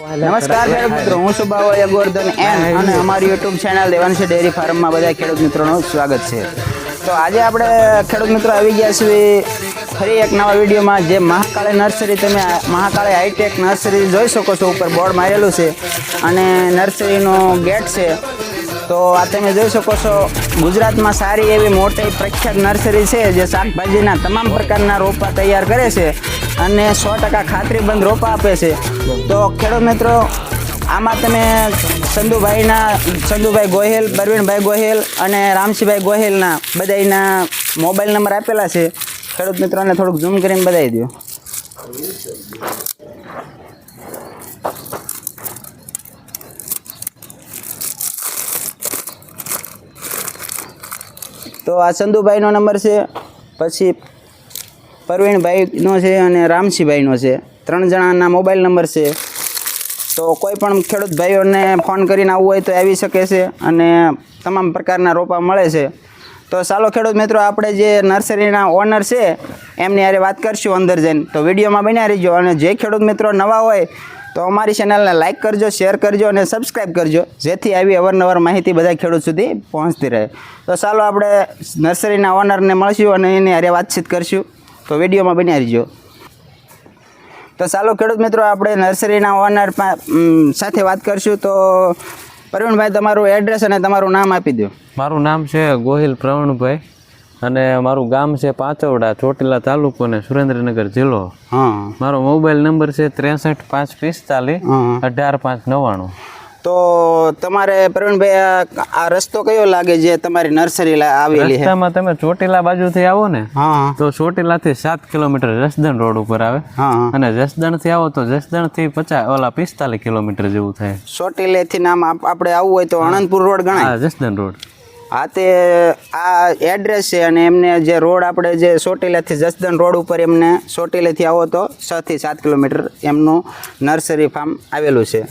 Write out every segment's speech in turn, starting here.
નમસ્કાર ખેડૂત મિત્રો હું છું બાવળિયા ગોરધન એન અને અમારી યુટ્યુબ ચેનલ દેવાંશી ડેરી ફાર્મમાં બધા ખેડૂત મિત્રોનું સ્વાગત છે. તો આજે આપણે ખેડૂત મિત્રો આવી ગયા છીએ ફરી એક નવા વિડીયોમાં જે મહાકાળી નર્સરી તમે મહાકાળી હાઈટેક નર્સરી જોઈ શકો છો ઉપર બોર્ડ મારેલું છે અને નર્સરીનો ગેટ છે. તો આ તમે જોઈ શકો છો, ગુજરાતમાં સારી એવી મોટી પ્રખ્યાત નર્સરી છે જે શાકભાજીના તમામ પ્રકારના રોપા તૈયાર કરે છે અને સો ટકા ખાતરીબંધ રોપા આપે છે. તો ખેડૂત મિત્રો, આમાં તમે સંધુભાઈના સંધુભાઈ ગોહિલ પરવીણભાઈ ગોહિલ અને રામસિંહભાઈ ગોહિલના બધાના મોબાઈલ નંબર આપેલા છે. ખેડૂત મિત્રોને થોડુંક ઝૂમ કરીને બતાવી દો તો આ ચંદુભાઈનો નંબર છે, પછી પરવીણભાઈનો છે અને રામસિંહભાઈનો છે. ત્રણ જણાના મોબાઈલ નંબર છે. તો કોઈ પણ ખેડૂત ભાઈઓને ફોન કરીને આવવું હોય તો આવી શકે છે અને તમામ પ્રકારના રોપા મળે છે. તો ચાલો ખેડૂત મિત્રો, આપણે જે નર્સરીના ઓનર છે, એમની યારે વાત કરશું અંદર જઈને. તો વિડીયોમાં બન્યા રહીજો અને જે ખેડૂત મિત્રો નવા હોય તો અમારી ચેનલને લાઇક કરજો શેર કરજો અને સબસ્ક્રાઈબ કરજો, જેથી આવી અવારનવાર માહિતી બધા ખેડૂત સુધી પહોંચતી રહે. તો ચાલો આપણે નર્સરીના ઓનરને મળશું અને એની હારે વાતચીત કરશું. તો વિડીયોમાં બની રહીજો. તો ચાલો ખેડૂત મિત્રો, આપણે નર્સરીના ઓનર સાથે વાત કરશું. તો પ્રવીણભાઈ, તમારું એડ્રેસ અને તમારું નામ આપી દો મારું નામ છે ગોહિલ પ્રવીણભાઈ. અને મારું ગામ છે પાચવડા ચોટીલા તાલુકો ને સુરેન્દ્રનગર જિલ્લો. મારો મોબાઈલ નંબર છે ત્રેસઠ પાંચ પિસ્તાલીસ અઢાર પાંચ નવ્વાણું. તો તમારે પ્રવીણભાઈ આ- રસ્તો કયો લાગે જે તમારી નર્સરી લા- આવેલી છે? રસ્તામાં તમે ચોટીલા બાજુથી આવો ને તો તો ચોટીલાથી સાત કિલોમીટર જસદણ રોડ ઉપર આવે. અને જસદણથી આવો તો જસદણથી પચાસ ઓલા પિસ્તાલીસ કિલોમીટર જેવું થાય. ચોટીલેથી નામ આપ- આપણે આવવું હોય તો આણંદપુર રોડ ગણાય. જસદણ રોડ. હા તે આ એડ્રેસ છે અને એમને જે રોડ આપણે જે ચોટીલાથી જસદન રોડ ઉપર એમને સોટીલેથી આવો તો છ થી સાત કિલોમીટર એમનું નર્સરી ફાર્મ આવેલું છે.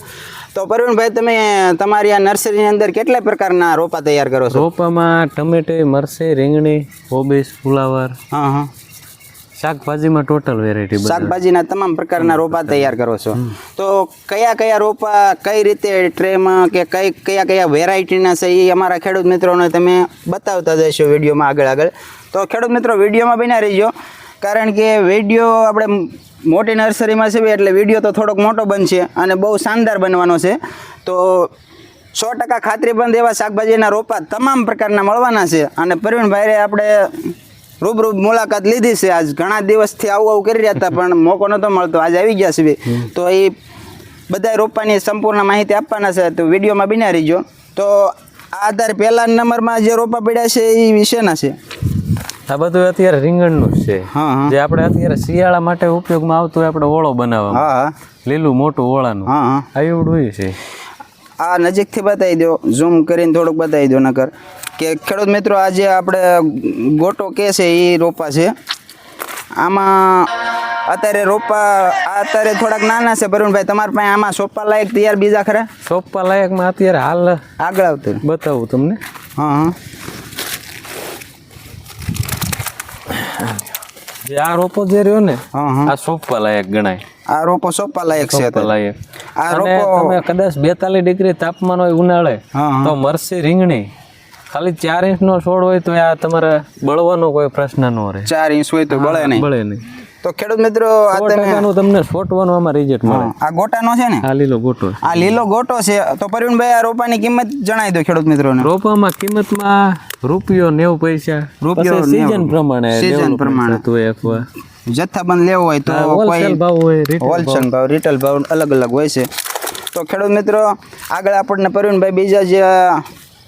તો પરવીનભાઈ તમે તમારી આ નર્સરીની અંદર કેટલા પ્રકારના રોપા તૈયાર કરો છો? રોપામાં ટમેટી મરસે રીંગણી હોબીસ ફુલાવર. હા હા. શાકભાજીમાં ટોટલ વેરાયટી શાકભાજીના તમામ પ્રકારના રોપા તૈયાર કરો છો. તો કયા કયા રોપા કઈ રીતે ટ્રેમાં કે કઈ કયા કયા વેરાયટીના છે એ અમારા ખેડૂત મિત્રોને તમે બતાવતા જશો વિડીયોમાં આગળ આગળ. તો ખેડૂત મિત્રો વિડીયોમાં બન્યા રહીજો. કારણ કે વીડિયો આપણે મોટી નર્સરીમાં છે એટલે વીડિયો તો થોડોક મોટો બનશે અને બહુ શાનદાર બનવાનો છે. તો સો ટકા ખાતરીબંધ એવા શાકભાજીના રોપા તમામ પ્રકારના મળવાના છે. અને પ્રવીણભાઈ આપણે રૂબરૂ મુલાકાત લીધી છે. આજ ઘણા દિવસથી આવું આવું કરી રહ્યા હતા પણ મોકો નહોતો મળતો. આજે આવી ગયા છે તો એ બધા રોપાની સંપૂર્ણ માહિતી આપવાના છે. તો વિડીયોમાં બિના રહીજો. તો આ આધારે પહેલા નંબરમાં જે રોપા પડ્યા છે એ વિશેના છે? આ બધું અત્યારે રીંગણનું જ છે. જે આપણે અત્યારે શિયાળા માટે ઉપયોગમાં આવતું આપણે ઓળો બનાવવા લીલું મોટું ઓળાનું. આવડું છે. આ નજીકથી બતાવી દો ઝૂમ કરીને થોડુંક બતાવી દો નકર. કે ખેડૂત મિત્રો આજે આપણે ગોટો કે છે એ રોપા છે. આમાં અત્યારે રોપા અત્યારે થોડાક નાના છે ભરુણભાઈ તમારે પાસે આમાં સોપા લાયક તૈયાર બીજા ખરા? સોપા લાયકમાં અત્યારે હાલ આગળ આવતું. બતાવું તમને. હા હા. આ રોપો જે રહ્યો ને આ સોપ્પા લાયક ગણાય. આ રોપો સોપા લાયક છે લાયક. આ રોપો તમે કદાચ બેતાલીસ ડિગ્રી તાપમાન હોય ઉનાળે તો મરસી રીંગણી ખાલી ચાર ઇંચનો છોડ હોય તો આ તમારે બળવાનો કોઈ પ્રશ્ન ન રહે. ચાર ઇંચ હોય તો બળે નહીં. બળે નહીં. તો ખેડૂત મિત્રો આ તમે તમને છોટવાનું આમાં રિઝલ્ટ મળે. આ ગોટાનો છે ને? આ લીલો ગોટો આ લીલો ગોટો છે. તો પરવીનભાઈ આ રોપાની કિંમત જણાવી દો ખેડૂત મિત્રોને. રોપામાં કિંમતમાં રૂપિયો નેવું પૈસા. રૂપિયો સીઝન પ્રમાણે સીઝન પ્રમાણે. તો હોય જથ્થાબંધ લેવો હોય તો કોઈ ભાવ હોય હોલસેલ ભાવ. રિટેલ ભાવ અલગ અલગ હોય છે. તો ખેડૂત મિત્રો આગળ આપણને પરવીનભાઈ બીજા જે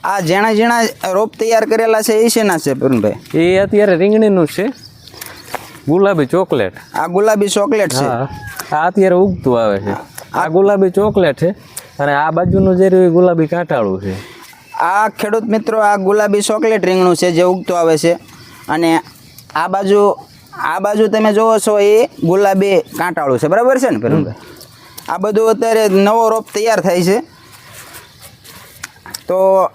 આ જેણા જેણા રોપ તૈયાર કરેલા છે એ શેના છે પ્રવીણભાઈ એ અત્યારે રીંગણીનું છે. ગુલાબી ચોકલેટ. આ ગુલાબી ચોકલેટ છે? આ અત્યારે ઉગતું આવે છે. આ ગુલાબી ચોકલેટ છે અને આ બાજુનું જે રહ્યું ગુલાબી કાંટાળું છે. આ ખેડૂત મિત્રો આ ગુલાબી ચોકલેટ રીંગણું છે જે ઉગતું આવે છે. અને આ બાજુ આ બાજુ તમે જોવો છો એ ગુલાબી કાંટાળું છે. બરાબર છે ને પ્રવીણભાઈ આ બધું અત્યારે નવો રોપ તૈયાર થાય છે. તો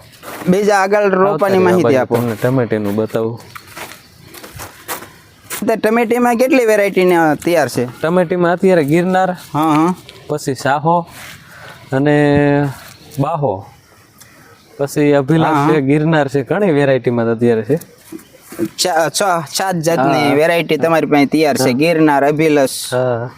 બીજા આગળ રોપાની માહિતી આપો. તમને ટમેટીનું બતાવું. ટમેટીમાં કેટલી વેરાયટીની તૈયાર છે? ટમેટીમાં અત્યારે ગિરનાર હા હા. પછી સાહો અને બાહો. પછી અભિલાષ છે ગિરનાર છે ઘણી વેરાયટીમાં અત્યારે છે. છ સાત જાતની વેરાયટી તમારી પાસે તૈયાર છે. ગિરનાર અભિલષ. હા.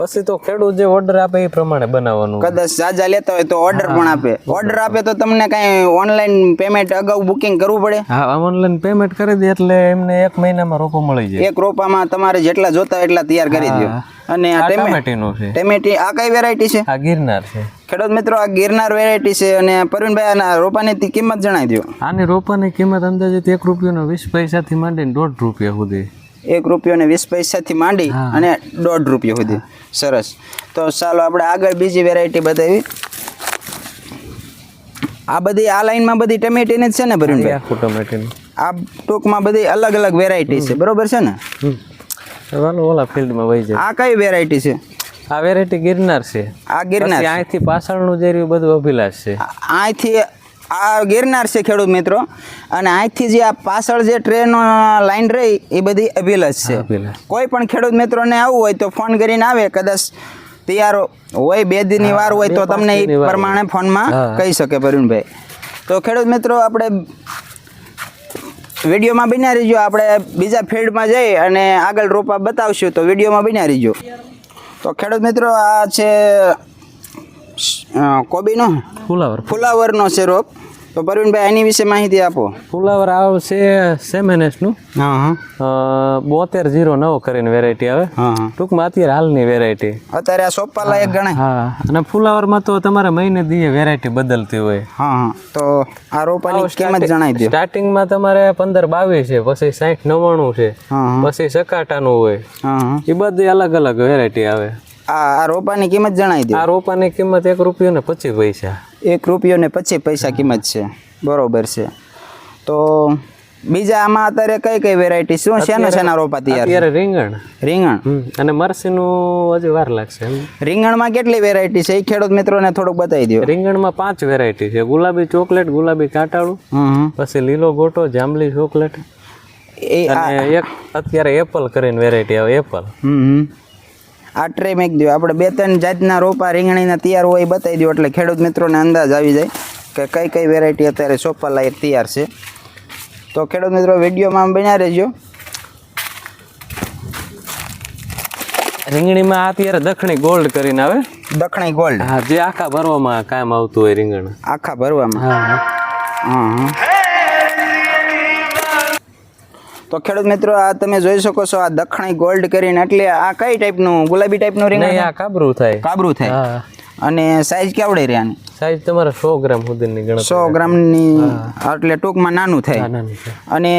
પછી તો ખેડૂત જે ઓર્ડર આપે એ પ્રમાણે બનાવવાનું. કદાચ જાજા લેતા હોય તો ઓર્ડર પણ આપે. ઓર્ડર આપે તો તમને કાંઈ ઓનલાઈન પેમેન્ટ અગાઉ બુકિંગ કરવું પડે? હા ઓનલાઈન પેમેન્ટ કરી દે એટલે એમને એક મહિનામાં રોપો મળી જાય. એક રોપામાં તમારે જેટલા જોતા એટલા તૈયાર કરી દો અને આ ટેમેટીનું ટેમે- છે. ટેમેટી આ કઈ વેરાયટી છે? આ ગિરનાર છે. ખેડૂત મિત્રો આ ગિરનાર વેરાયટી છે અને પરવીનભાઈ આના રોપાની કિંમત જણાવી દો આની રોપાની કિંમત અંદાજે એક રૂપિયાનો વીસ પૈસાથી માંડીને દોઢ રૂપિયા સુધી. એક રૂપિયો ને વીસ પૈસાથી માંડી અને દોઢ રૂપિયો સુધી. સરસ. તો ચાલો આપણે આગળ બીજી વેરાયટી બતાવી. આ બધી આ લાઈનમાં બધી ટમેટીની જ છે ને ભરૂણભાઈ આખું ટમેટીનું આ ટૂંકમાં બધી અલગ અલગ વેરાયટી છે. બરોબર છે ને? ઓલા ફિલ્ડમાં વહી જાય. આ કઈ વેરાયટી છે? આ વેરાયટી ગિરનાર છે. આ ગિરનાર અહીંથી પાછળનું જે રહ્યું બધું અભિલાષ છે. અહીંથી આ ગિરનાર છે ખેડૂત મિત્રો. અને અહીંથી જે આ પાછળ જે ટ્રેન લાઈન રહી એ બધી અભિલષ છે. કોઈ પણ ખેડૂત મિત્રોને આવવું હોય તો ફોન કરીને આવે. કદાચ તૈયાર હોય બે દિનની વાર હોય તો તમને એ પ્રમાણે ફોનમાં કહી શકે પ્રવીણભાઈ તો ખેડૂત મિત્રો આપણે વિડીયોમાં બિના રહીજો. આપણે બીજા ફિલ્ડમાં જઈ અને આગળ રોપા બતાવશું. તો વિડીયોમાં બિના રહીજો. તો ખેડૂત મિત્રો આ છે કોબીનો? ફુલાવર. ફુલાવરનો છે રોપ. તો પરવીનભાઈ એની વિશે માહિતી આપો. ફુલાવર આવશે સેમેનેસનું હા હા. બોતેર જીરો નવ કરીને વેરાયટી આવે. ટૂંકમાં અત્યારે હાલની વેરાયટી અત્યારે આ સોપા લાયક ગણાય. હા અને ફુલાવરમાં તો તમારે મહિને દીએ વેરાયટી બદલતી હોય. હા તો આ રોપાની કિંમત જણાવી દો. સ્ટાર્ટિંગમાં તમારે પંદર બાવીસ છે પછી સાઠ નવ્વાણું છે પછી સકાટાનું હોય. એ બધી અલગ અલગ વેરાયટી આવે. આ આ રોપાની કિંમત જણાવી દો. આ રોપાની કિંમત એક રૂપિયો ને પચીસ પૈસા. એક રૂપિયો ને પચીસ પૈસા કિંમત છે. બરોબર છે. તો બીજા આમાં અત્યારે કઈ કઈ વેરાયટી શું છે? ને શેના રોપા તૈયાર અત્યારે રીંગણ. રીંગણ. અને મરસીનું હજી વાર લાગશે. રીંગણમાં કેટલી વેરાયટી છે? એ ખેડૂત મિત્રોને થોડુંક બતાવી દો રીંગણમાં પાંચ વેરાયટી છે. ગુલાબી ચોકલેટ ગુલાબી કાંટાળું. પછી લીલો ગોટો જાંબલી ચોકલેટ એ એક અત્યારે એપલ કરીને વેરાયટી આવે એપલ હમ. આ ટ્રે મેક દો આપણે બે ત્રણ જાતના રોપા રીંગણીના તૈયાર હોય એ બતાવી દો એટલે ખેડૂત મિત્રોને અંદાજ આવી જાય કે કઈ કઈ વેરાયટી અત્યારે સોપા લાઈટ તૈયાર છે. તો ખેડૂત મિત્રો વિડીયોમાં બન્યા રહેજો. રીંગણીમાં અત્યારે દખણી ગોલ્ડ કરીને આવે. દખણી ગોલ્ડ હા જે આખા ભરવામાં કામ આવતું હોય રીંગણ. આખા ભરવામાં? હા. હા હા. તો ખેડૂત મિત્રો આ તમે જોઈ શકો છો આ દખણી ગોલ્ડ કરીને એટલે આ કઈ ટાઈપનું ગુલાબી ટાઈપનું રીંગણ આ કાબરું થાય. કાબરું થાય. અને સાઈઝ કેવડે રહે આની? સાઈઝ તમારે સો ગ્રામ સુધીની ગણતરી સો ગ્રામની એટલે ટૂંકમાં નાનું થાય. અને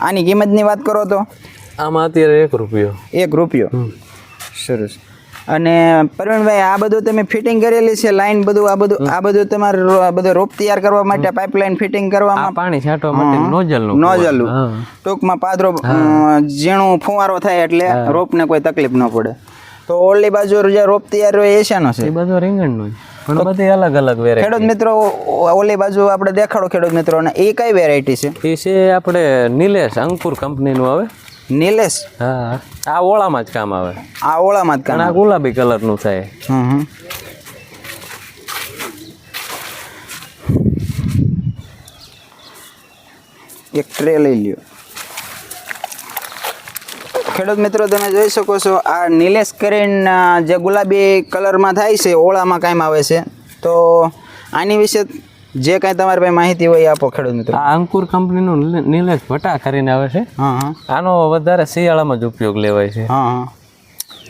આની કિંમતની વાત કરો તો? આમાં અત્યારે એક રૂપિયો. એક રૂપિયો? સરસ. અને પ્રવીણભાઈ આ બધું તમે ફિટિંગ કરેલી છે લાઈન બધું આ બધું આ બધું તમારે આ બધું રોપ તૈયાર કરવા માટે પાઇપલાઇન ફિટિંગ કરવામાં પાણી છાંટવા માટે નોઝલ નોઝલ ટૂંકમાં પાદરો ઝીણું ફુવારો થાય એટલે રોપને કોઈ તકલીફ ન પડે. તો ઓલી બાજુ જે રોપ તૈયાર હોય એ શેનો છે? એ બધો રીંગણનો. પણ બધી અલગ અલગ વેરાયટી ખેડૂત મિત્રો ઓલી બાજુ આપણે દેખાડો ખેડૂત મિત્રોને. એ કઈ વેરાયટી છે? એ છે આપણે નિલેશ અંકુર કંપનીનું આવે. નિલેશ? હા. આ ઓળામાં જ કામ આવે. આ ઓળામાં જ કામ આ ગુલાબી કલરનું થાય. હમ. એક ટ્રે લઈ લ્યો. ખેડૂત મિત્રો તમે જોઈ શકો છો આ નિલેશ કરીને જે ગુલાબી કલરમાં થાય છે ઓળામાં કામ આવે છે. તો આની વિશે જે કાંઈ તમારી પાસે માહિતી હોય એ આપો ખેડૂત મિત્રો. આ અંકુર કંપનીનું નિલે- નિલેશ ભટા કરીને આવે છે. હા હા. આનો વધારે શિયાળામાં જ ઉપયોગ લેવાય છે. હા હા.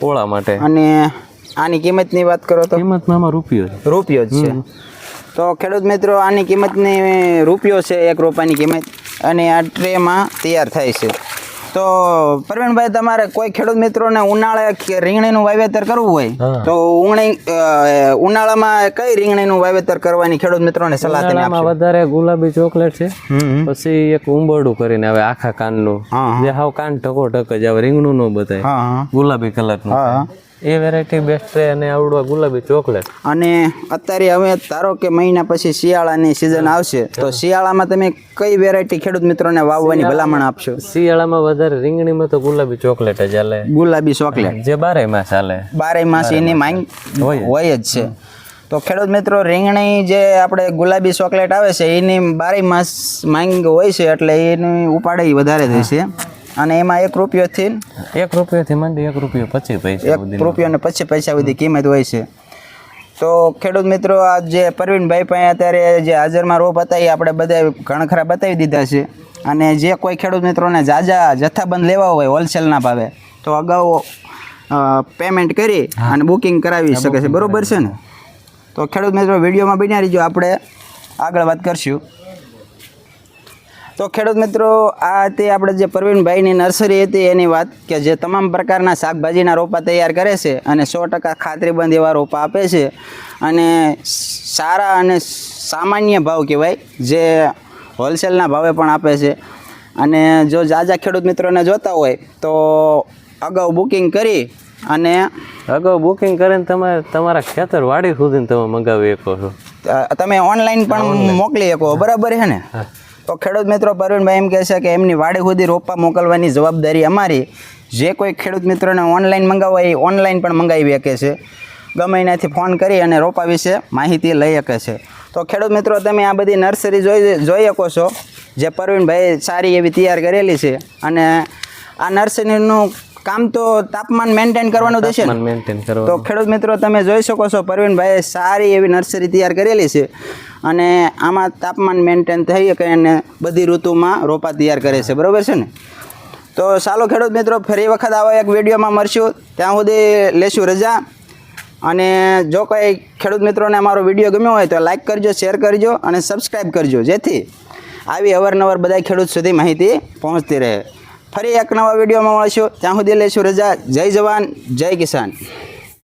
પોળા માટે. અને આની કિંમતની વાત કરો તો? કિંમતમાં આમાં રૂપિયો રૂપિયો જ છે. તો ખેડૂત મિત્રો આની કિંમતની રૂપિયો છે એક રૂપિયાની કિંમત અને આ ટ્રેમાં તૈયાર થાય છે. તો પ્રવીણભાઈ તમારે કોઈ ખેડૂત મિત્રોને ઉનાળે રીંગણીનું વાવેતર કરવું હોય તો ઉંગણી ઉનાળામાં કઈ રીંગણીનું વાવેતર કરવાની ખેડૂત મિત્રોને સલાહ તમે આપશો? વધારે ગુલાબી ચોકલેટ છે પછી એક ઉંબરડું કરીને આવે આખા કાનનું. જે હાવ કાન ટકો ટક જ આવે રીંગણું નો બતાય ગુલાબી કલરનું. એ વેરાયટી બેસ્ટ છે અને આવડવા ગુલાબી ચોકલેટ. અને અત્યારે હવે ધારો કે મહિના પછી શિયાળાની સિઝન આવશે તો શિયાળામાં તમે કઈ વેરાયટી ખેડૂત મિત્રોને વાવવાની ભલામણ આપશો? શિયાળામાં વધારે રીંગણીમાં તો ગુલાબી ચોકલેટ જ હાલે. ગુલાબી ચોકલેટ? જે બારે માસ હાલે. બારે માસ એની માંગ હોય જ. છે. તો ખેડૂત મિત્રો રીંગણી જે આપણે ગુલાબી ચોકલેટ આવે છે એની બારે માસ માંગ હોય છે એટલે એની ઉપાડે વધારે થાય છે અને એમાં એક રૂપિયોથી એક રૂપિયોથી માંડી એક રૂપિયો પચીસ પૈસા એક રૂપિયો અને પચીસ પૈસા સુધી કિંમત હોય છે. તો ખેડૂત મિત્રો આ જે પરવીનભાઈ પાસે અત્યારે જે હાજરમાં રોપ હતા એ આપણે બધા ઘણા ખરા બતાવી દીધા છે. અને જે કોઈ ખેડૂત મિત્રોને જાજા જથ્થાબંધ લેવા હોય હોલસેલના ભાવે તો અગાઉ પેમેન્ટ કરી અને બુકિંગ કરાવી શકે છે. બરાબર છે ને? તો ખેડૂત મિત્રો વિડીયોમાં બન્યા રહીજો. આપણે આગળ વાત કરશું. તો ખેડૂત મિત્રો આ હતી આપણે જે પ્રવીણભાઈની નર્સરી હતી એની વાત કે જે તમામ પ્રકારના શાકભાજીના રોપા તૈયાર કરે છે અને સો ટકા ખાતરીબંધ એવા રોપા આપે છે. અને સારા અને સામાન્ય ભાવ કહેવાય જે હોલસેલના ભાવે પણ આપે છે. અને જો જાજા ખેડૂત મિત્રોને જોતા હોય તો અગાઉ બુકિંગ કરી અને અગાઉ બુકિંગ કરીને તમે તમારા ખેતર વાડી સુધી તમે મંગાવી શકો છો. તમે ઓનલાઈન પણ મોકલી શકો બરાબર છે ને? તો ખેડૂત મિત્રો પરવીનભાઈ એમ કહે છે કે એમની વાડી સુધી રોપા મોકલવાની જવાબદારી અમારી. જે કોઈ ખેડૂત મિત્રોને ઓનલાઈન મંગાવવા એ ઓનલાઈન પણ મંગાવી શકે છે. ગમે એનાથી ફોન કરી અને રોપા વિશે માહિતી લઈ શકે છે. તો ખેડૂત મિત્રો તમે આ બધી નર્સરી જોઈ જોઈ શકો છો. જે પરવીનભાઈ સારી એવી તૈયાર કરેલી છે અને આ નર્સરીનું કામ તો તાપમાન મેન્ટેન કરવાનું થશે તો ખેડૂત મિત્રો તમે જોઈ શકો છો પરવીનભાઈએ સારી એવી નર્સરી તૈયાર કરેલી છે. અને આમાં તાપમાન મેન્ટેન થઈ શકે અને બધી ઋતુમાં રોપા તૈયાર કરે છે. બરાબર છે ને? તો ચાલો ખેડૂત મિત્રો, ફરી વખત આવા એક વિડીયોમાં મળશું. ત્યાં સુધી લેશું રજા. અને જો કોઈ ખેડૂત મિત્રોને અમારો વીડિયો ગમ્યો હોય તો લાઈક કરજો શેર કરજો અને સબસ્ક્રાઈબ કરજો, જેથી આવી અવારનવાર બધા ખેડૂત સુધી માહિતી પહોંચતી રહે. ફરી એક નવા વિડીયોમાં મળશું. ત્યાં સુધી લેશું રજા. જય જવાન, જય કિસાન.